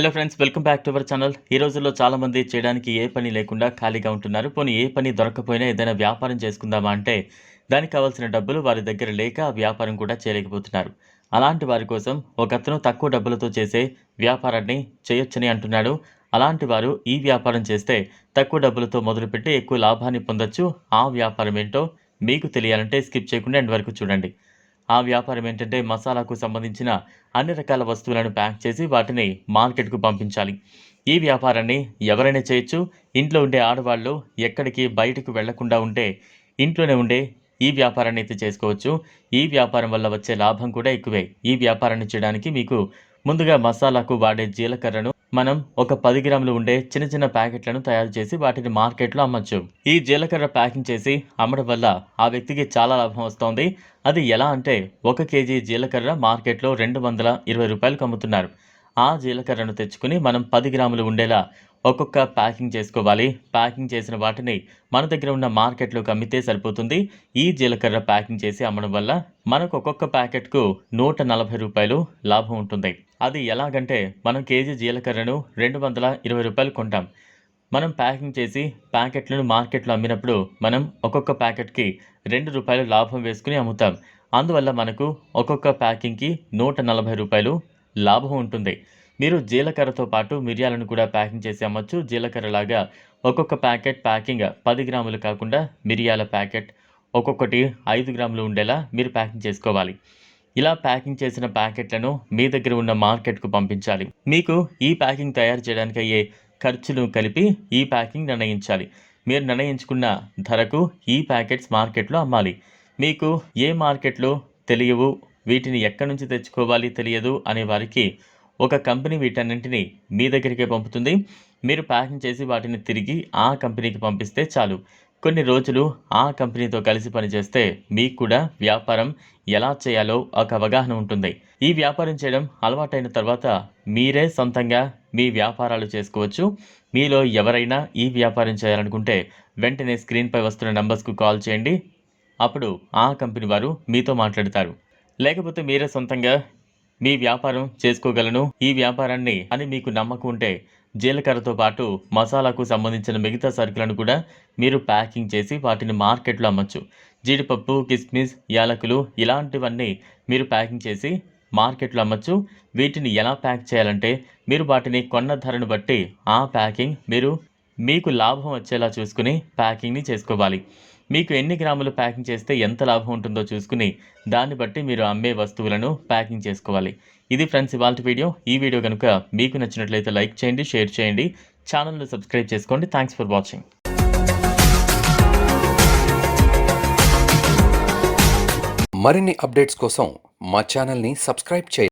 Hello friends welcome back to our channel ఈ రోజుల్లో చాలామంది చేయడానికి ఏ పని లేకుండా ఖాళీగా ఉంటున్నారు. పోనీ ఏ పని దొరకకపోయినా ఏదైనా వ్యాపారం చేసుకుందామా అంటే దానికి కావాల్సిన డబ్బులు వారి దగ్గర లేక ఆ వ్యాపారం కూడా చేయలేకపోతున్నారు. అలాంటి వారి కోసం ఒక అతను తక్కువ డబ్బులతో చేసే వ్యాపారాన్ని చేయొచ్చని అంటున్నాడు. అలాంటి వారు ఈ వ్యాపారం చేస్తే తక్కువ డబ్బులతో మొదలుపెట్టి ఎక్కువ లాభాన్ని పొందొచ్చు. ఆ వ్యాపారం ఏంటో మీకు తెలియాలంటే స్కిప్ చేయకుండా ఎండ్ వరకు చూడండి. ఆ వ్యాపారం ఏంటంటే మసాలాకు సంబంధించిన అన్ని రకాల వస్తువులను ప్యాక్ చేసి వాటిని మార్కెట్కు పంపించాలి. ఈ వ్యాపారాన్ని ఎవరైనా చేయొచ్చు. ఇంట్లో ఉండే ఆడవాళ్ళు ఎక్కడికి బయటకు వెళ్ళకుండా ఉంటే ఇంట్లోనే ఉండే ఈ వ్యాపారాన్ని అయితే చేసుకోవచ్చు. ఈ వ్యాపారం వల్ల వచ్చే లాభం కూడా ఎక్కువే. ఈ వ్యాపారాన్ని చేయడానికి మీకు ముందుగా మసాలాకు వాడే జీలకర్రను మనం ఒక పది గ్రాములు ఉండే చిన్న చిన్న ప్యాకెట్లను తయారు చేసి వాటిని మార్కెట్లో అమ్మచ్చు. ఈ జీలకర్ర ప్యాకింగ్ చేసి అమ్మడం వల్ల ఆ వ్యక్తికి చాలా లాభం వస్తోంది. అది ఎలా అంటే ఒక కేజీ జీలకర్ర మార్కెట్లో రెండు వందల ఇరవై రూపాయలకు అమ్ముతున్నారు. ఆ జీలకర్రను తెచ్చుకుని మనం పది గ్రాములు ఉండేలా ఒక్కొక్క ప్యాకింగ్ చేసుకోవాలి. ప్యాకింగ్ చేసిన వాటిని మన దగ్గర ఉన్న మార్కెట్లోకి అమ్మితే సరిపోతుంది. ఈ జీలకర్ర ప్యాకింగ్ చేసి అమ్మడం వల్ల మనకు ఒక్కొక్క ప్యాకెట్కు నూట నలభై రూపాయలు లాభం ఉంటుంది. అది ఎలాగంటే మనం కేజీ జీలకర్రను రెండు వందల ఇరవై రూపాయలు కొంటాం. మనం ప్యాకింగ్ చేసి ప్యాకెట్లను మార్కెట్లో అమ్మినప్పుడు మనం ఒక్కొక్క ప్యాకెట్కి రెండు రూపాయలు లాభం వేసుకుని అమ్ముతాం. అందువల్ల మనకు ఒక్కొక్క ప్యాకింగ్కి నూట నలభై రూపాయలు లాభం ఉంటుంది. మీరు జీలకర్రతో పాటు మిరియాలను కూడా ప్యాకింగ్ చేసి అమ్మచ్చు. జీలకర్రలాగా ఒక్కొక్క ప్యాకెట్ ప్యాకింగ్ పది గ్రాములు కాకుండా మిరియాల ప్యాకెట్ ఒక్కొక్కటి ఐదు గ్రాములు ఉండేలా మీరు ప్యాకింగ్ చేసుకోవాలి. ఇలా ప్యాకింగ్ చేసిన ప్యాకెట్లను మీ దగ్గర ఉన్న మార్కెట్కు పంపించాలి. మీకు ఈ ప్యాకింగ్ తయారు చేయడానికి అయ్యే ఖర్చులు కలిపి ఈ ప్యాకింగ్ నిర్ణయించాలి. మీరు నిర్ణయించుకున్న ధరకు ఈ ప్యాకెట్స్ మార్కెట్లో అమ్మాలి. మీకు ఏ మార్కెట్లో తెలియవు వీటిని ఎక్కడి నుంచి తెచ్చుకోవాలి తెలియదు అనే వారికి ఒక కంపెనీ వీటన్నింటినీ మీ దగ్గరికే పంపుతుంది. మీరు ప్యాకింగ్ చేసి వాటిని తిరిగి ఆ కంపెనీకి పంపిస్తే చాలు. కొన్ని రోజులు ఆ కంపెనీతో కలిసి పనిచేస్తే మీకు కూడా వ్యాపారం ఎలా చేయాలో ఒక అవగాహన ఉంటుంది. ఈ వ్యాపారం చేయడం అలవాటైన తర్వాత మీరే సొంతంగా మీ వ్యాపారాలు చేసుకోవచ్చు. మీలో ఎవరైనా ఈ వ్యాపారం చేయాలనుకుంటే వెంటనే స్క్రీన్పై వస్తున్న నంబర్స్కు కాల్ చేయండి. అప్పుడు ఆ కంపెనీ వారు మీతో మాట్లాడతారు. లేకపోతే మీరే సొంతంగా మీ వ్యాపారం చేసుకోగలను. ఈ వ్యాపారాన్ని అని మీకు నమ్మకం ఉంటే జీలకర్రతో పాటు మసాలాకు సంబంధించిన మిగతా సరుకులను కూడా మీరు ప్యాకింగ్ చేసి వాటిని మార్కెట్లో అమ్మచ్చు. జీడిపప్పు కిస్మిస్ యాలకులు ఇలాంటివన్నీ మీరు ప్యాకింగ్ చేసి మార్కెట్లో అమ్మచ్చు. వీటిని ఎలా ప్యాక్ చేయాలంటే మీరు వాటిని కొన్న ధరను బట్టి ఆ ప్యాకింగ్ మీరు మీకు లాభం వచ్చేలా చూసుకుని ప్యాకింగ్ని చేసుకోవాలి. మీకు ఎన్ని గ్రాములు ప్యాకింగ్ చేస్తే ఎంత లాభం ఉంటుందో చూసుకుని దాన్ని బట్టి మీరు అమ్మే వస్తువులను ప్యాకింగ్ చేసుకోవాలి. ఇది ఫ్రెండ్స్ ఇవాళ వీడియో. ఈ వీడియో కనుక మీకు నచ్చినట్లయితే లైక్ చేయండి షేర్ చేయండి. ఛానల్ను సబ్స్క్రైబ్ చేసుకోండి. Thanks for watching. మరిన్ని అప్డేట్స్ కోసం మా ఛానల్ని సబ్స్క్రైబ్ చేయండి.